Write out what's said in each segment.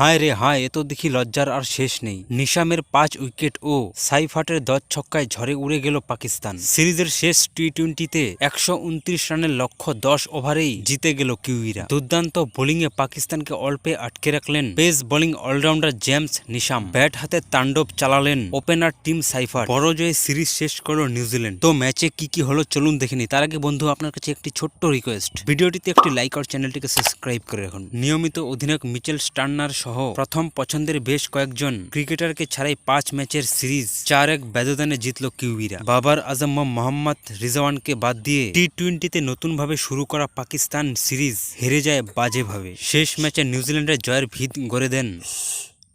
হায় রে হায়, এ তো দেখি লজ্জার আর শেষ নেই। নিশামের পাঁচ উইকেট ও সাইফাটের দশ ছক্কায় ঝড়ে উড়ে গেল পাকিস্তান। সিরিজের শেষ টি টোয়েন্টিতে একশো উনত্রিশ রানের লক্ষ্য দশ ওভারেই জিতে গেল কিউইরা। দুর্দান্ত বোলিংয়ে পাকিস্তানকে অল্পে আটকে রাখলেন pace bowling allrounder James Neesham. Bat হাতে তাণ্ডব চালালেন ওপেনার টিম সাইফার বড় জয়ে সিরিজ শেষ করল নিউজিল্যান্ড। তো ম্যাচে কি কি হলো চলুন দেখেনি তার আগে বন্ধু, আপনার কাছে একটি ছোট্ট রিকোয়েস্ট ভিডিওটিতে একটি লাইক আর চ্যানেলটিকে সাবস্ক্রাইব করে রাখুন। নিয়মিত অধিনায়ক মিচেল স্টার্নার সহ প্রথম পছন্দের বেশ কয়েকজন ক্রিকেটারকে ছাড়াই পাঁচ ম্যাচের সিরিজ চার এক ব্যবধানে জিতল কিউবিরা। বাবার আজম মোহাম্মদ রিজওয়ানকে বাদ দিয়ে টি টোয়েন্টিতে নতুনভাবে শুরু করা পাকিস্তান সিরিজ হেরে যায় বাজেভাবে। শেষ ম্যাচে নিউজিল্যান্ডের জয়ের ভিত গড়ে দেন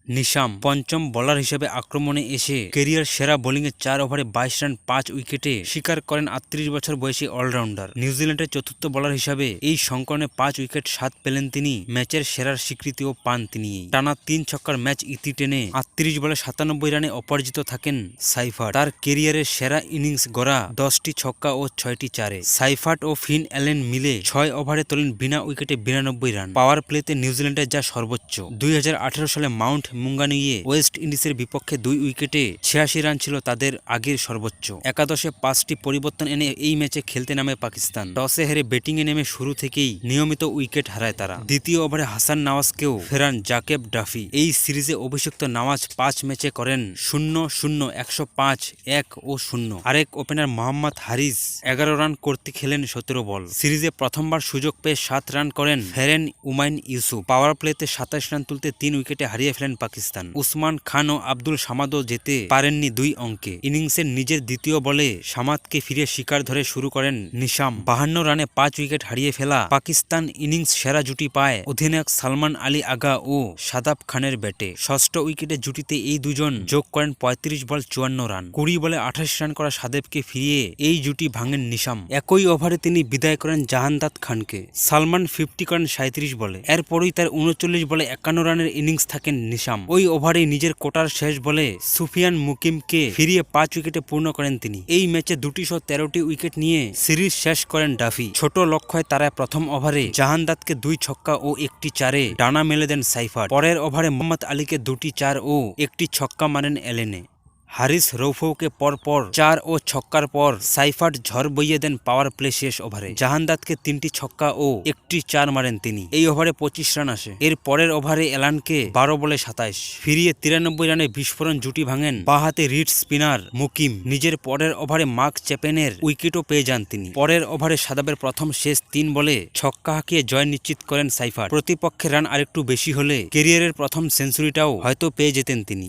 নিশাম পঞ্চম বোলার হিসেবে আক্রমণে এসে কেরিয়ার সেরা বোলিংয়ে চার ওভারে বাইশ রান পাঁচ উইকেটে স্বীকার করেন আটত্রিশ বছর বয়সী অলরাউন্ডার নিউজিল্যান্ডের চতুর্থ বোলার হিসাবে এই সংকটে পাঁচ উইকেট সাত পেলেন তিনি। ম্যাচের সেরার স্বীকৃতিও পান তিনি। টানা তিন ছক্কার ম্যাচ ইতি টেনে আটত্রিশ বলে সাতানব্বই রানে অপরাজিত থাকেন সাইফার তার কেরিয়ারের সেরা ইনিংস গড়া দশটি ছক্কা ও ছয়টি চারে। সাইফাট ও ফিন অ্যালেন মিলে ছয় ওভারে তোলেন বিনা উইকেটে বিরানব্বই রান। পাওয়ার প্লেতে নিউজিল্যান্ডের যা সর্বোচ্চ। দুই হাজার আঠারো সালে মাউন্ট মুঙ্গানিয়ে ওয়েস্ট ইন্ডিজের বিপক্ষে দুই উইকেটে ছিয়াশি রান ছিল তাদের আগের সর্বোচ্চ। একাদশে পাঁচটি পরিবর্তন এনে এই ম্যাচে খেলতে নামে পাকিস্তান। টসে হেরে ব্যাটিংয়ে নেমে শুরু থেকেই নিয়মিত উইকেট হারায় তারা। দ্বিতীয় ওভারে হাসান নওয়াজকেও ফেরান জাকেব ডাফি। এই সিরিজে অভিষিক্ত নওয়াজ পাঁচ ম্যাচে করেন শূন্য শূন্য, একশো পাঁচ, এক ও শূন্য। আরেক ওপেনার মোহাম্মদ হারিস এগারো রান করতে খেলেন সতেরো বল। সিরিজে প্রথমবার সুযোগ পেয়ে সাত রান করেন ফেরেন উমাইন ইউসুফ। পাওয়ার প্লেতে সাতাশ রান তুলতে তিন উইকেটে হারিয়ে ফেলেন পাকিস্তান। উসমান খান ও আব্দুল সামাদও যেতে পারেননি দুই অঙ্কে। ইনিংসের নিজের দ্বিতীয় বলে সামাদকে ফিরে শিকার ধরে শুরু করেন নিশাম। বাহান্ন রানে পাঁচ উইকেট হারিয়ে ফেলা পাকিস্তান ইনিংস সেরা জুটি পায় অধিনায়ক সালমান আলী আগা ও সাদাব খানের ব্যাটে। ষষ্ঠ উইকেটে জুটিতে এই দুজন যোগ করেন পঁয়ত্রিশ বল চুয়ান্ন রান। কুড়ি বলে আঠাশ রান করা সাদেবকে ফিরিয়ে এই জুটি ভাঙেন নিশাম। একই ওভারে তিনি বিদায় করেন জাহানদাদ খানকে। সালমান ফিফটি করেন সাঁত্রিশ বলে। এরপরই তার উনচল্লিশ বলে একান্ন রানের ইনিংস থাকেন নিশাম। ওই ওভারে নিজের কোটার শেষ বলে সুফিয়ান মুকিমকে ফিরিয়ে পাঁচ উইকেটে পূর্ণ করেন তিনি। এই ম্যাচে দুটি শো তেরোটি উইকেট নিয়ে সিরিজ শেষ করেন ডাফি। ছোট লক্ষ্যে তারা প্রথম ওভারে জাহানদাদকে দুই ছক্কা ও একটি চারে ডানা মেলে দেন সাইফার। পরের ওভারে মোহাম্মদ আলীকে দুটি চার ও একটি ছক্কা মারেন এলেনে। হারিস রৌফৌকে পরপর চার ও ছক্কার পর সাইফাট ঝড় বইয়ে দেন পাওয়ার প্লে শেষ ওভারে। জাহানদাদকে তিনটি ছক্কা ও একটি চার মারেন তিনি। এই ওভারে পঁচিশ রান আসে। এর পরের ওভারে এলানকে বারো বলে সাতাইশ। ফিরিয়ে তিরানব্বই রানে বিস্ফোরণ জুটি ভাঙেন বাহাতে রিড স্পিনার মুকিম। নিজের পরের ওভারে মার্ক চ্যাপেনের উইকেটও পেয়ে যান তিনি। পরের ওভারে সাদাবের প্রথম শেষ তিন বলে ছক্কা হাঁকিয়ে জয় নিশ্চিত করেন সাইফার প্রতিপক্ষের রান আরেকটু বেশি হলে কেরিয়ারের প্রথম সেঞ্চুরিটাও হয়তো পেয়ে যেতেন তিনি।